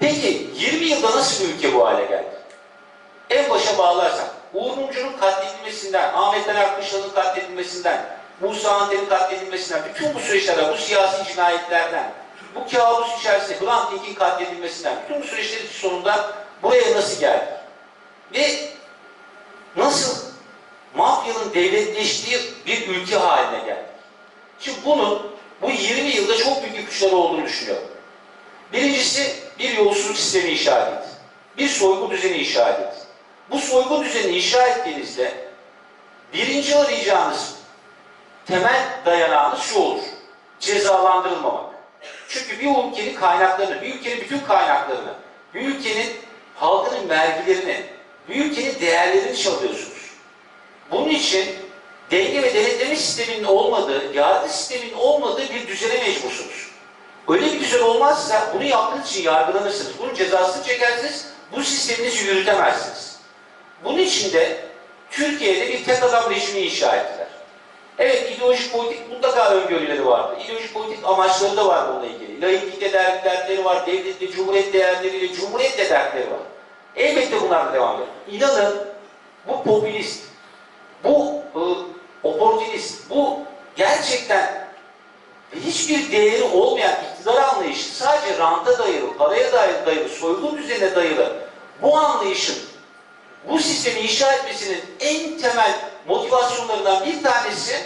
Peki 20 yılda nasıl bir ülke bu hale geldi? En başa bağlarsak, Uğur Mumcu'nun katledilmesinden, Ahmet Ali Akmışlı'nın katledilmesinden, Musa Anten'in katledilmesinden, bütün bu süreçlerden, bu siyasi cinayetlerden, bu kabus içerisinde Hrant Dink'in katledilmesinden, bütün bu süreçlerin sonunda buraya nasıl geldik? Ve nasıl mafyanın devletleştiği bir ülke haline geldik? Şimdi bunun bu 20 yılda çok büyük ipuçları olduğunu düşünüyorum. Birincisi bir yolsuzluk sistemi inşa edildi. Bir soygu düzeni inşa edildi. Bu soygu düzenini inşa ettiğinizde birinci arayacağınız temel dayanağınız şu olur. Cezalandırılmamak. Çünkü bir ülkenin kaynaklarını, bir ülkenin bütün kaynaklarını, bir ülkenin halkının vergilerini, bir ülkenin değerlerini çalıyorsunuz. Bunun için denge ve denetleme sisteminin olmadığı, yargı sisteminin olmadığı bir düzene mecbursunuz. Öyle bir düzen olmazsa bunu yaptığınız için yargılanırsınız. Bunun cezasını çekersiniz, bu sisteminizi yürütemezsiniz. Bunun için de Türkiye'de bir tek adam rejimi inşa ettiler. Evet ideolojik politik mutlaka öngörüleri vardı. İdeolojik politik amaçları da var bununla ilgili. Laiklikte dert, dertleri var, devletle, cumhuriyet değerleriyle, cumhuriyetle dertleri var. Elbette bunlar da devam ediyor. İnanın bu popülist, bu ıı, oportunist, bu gerçekten hiçbir değeri olmayan iktidar anlayışı sadece ranta dayalı, paraya dayalı, dayalı soygun düzenine dayalı bu anlayışın bu sistemi inşa etmesinin en temel motivasyonlarından bir tanesi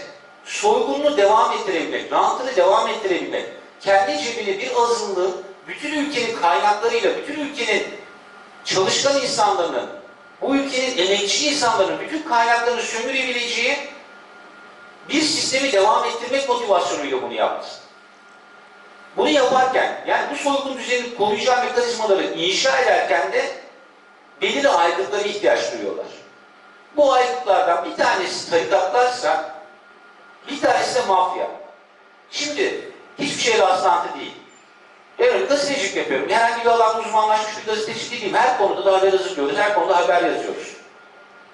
soygununu devam ettirebilmek, rantını devam ettirebilmek. Kendi cebine bir azınlığı bütün ülkenin kaynaklarıyla, bütün ülkenin çalışkan insanlarının, bu ülkenin emekçi insanların bütün kaynaklarını sömürebileceği bir sistemi devam ettirmek motivasyonuyla bunu yaptı. Bunu yaparken, yani bu soygun düzenini koruyacağı mekanizmaları inşa ederken de belirli aygıtlara ihtiyaç duyuyorlar. Bu aygıtlardan bir tanesi tarikatlarsa, bir tanesi de mafya. Şimdi hiçbir şey rastlantı değil. Evet, gazetecilik yapıyorum. Herhangi bir alanda uzmanlaşmış bir gazeteci değilim. Her konuda da haber hazırlıyoruz, her konuda haber yazıyoruz.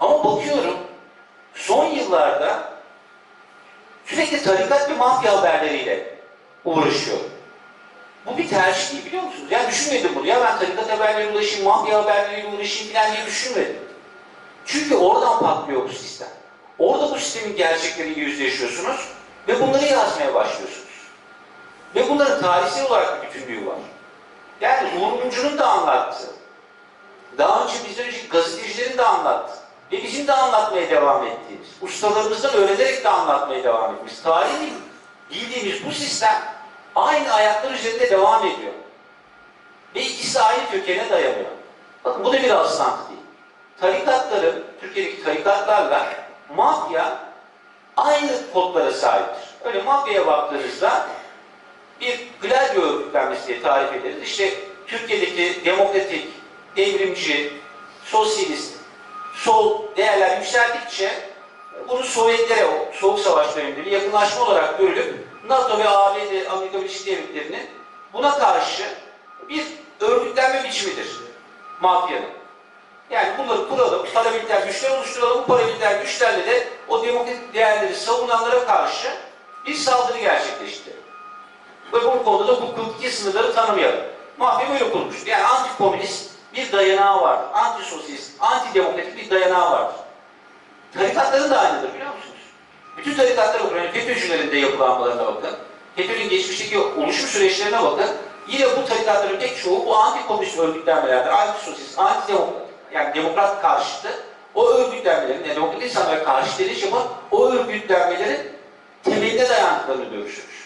Ama bakıyorum, son yıllarda sürekli tarikat ve mafya haberleriyle uğraşıyor. Bu bir tercih değil biliyor musunuz? Yani düşünmedim bunu. Ya ben tarikat haberleriyle uğraşayım, mafya haberleriyle uğraşayım falan diye düşünmedim. Çünkü oradan patlıyor bu sistem. Orada bu sistemin gerçekleriyle yüzleşiyorsunuz ve bunları yazmaya başlıyorsunuz. Ve bunların tarihsel olarak bir bütünlüğü var. Yani Uğur da anlattığı, daha önce bizden önceki gazetecilerin de anlattığı ve bizim de anlatmaya devam ettiğimiz, ustalarımızdan öğrenerek de anlatmaya devam ettiğimiz, tarihi bildiğimiz bu sistem aynı ayaklar üzerinde devam ediyor. Ve ikisi aynı kökene dayanıyor. Bakın bu da bir rastlantı değil. Tarikatların, Türkiye'deki tarikatlarla mafya aynı kodlara sahiptir. Öyle mafyaya baktığınızda bir Gladio örgütlenmesi diye tarif ederiz. İşte Türkiye'deki demokratik, devrimci, sosyalist, sol değerler yükseldikçe bunu Sovyetlere, Soğuk Savaş döneminde bir yakınlaşma olarak görülüp NATO ve ABD, Amerika Birleşik Devletleri'nin buna karşı bir örgütlenme biçimidir mafyanın. Yani bunları kuralım, paramiliter güçler oluşturalım, bu paramiliter güçlerle de o demokratik değerleri savunanlara karşı bir saldırı gerçekleştirelim. Ve bu konuda da hukuki sınırları tanımayalım. Mafya böyle kurulmuştur. Yani antikomünist bir dayanağı vardır. Antisosyalist, antidemokratik bir dayanağı vardır. Tarikatların da aynıdır biliyor musunuz? Bütün tarikatlara bakın. Yani FETÖ'cülerin de yapılanmalarına bakın. FETÖ'nün geçmişteki oluşum süreçlerine bakın. Yine bu tarikatların pek çoğu bu antikomünist örgütlenmelerdir. Antisosyalist, antidemokratik, yani demokrat karşıtı. O örgütlenmelerin, yani demokratik insanlara karşı direniş yapan o örgütlenmelerin temeline dayandıklarını görüşürüz.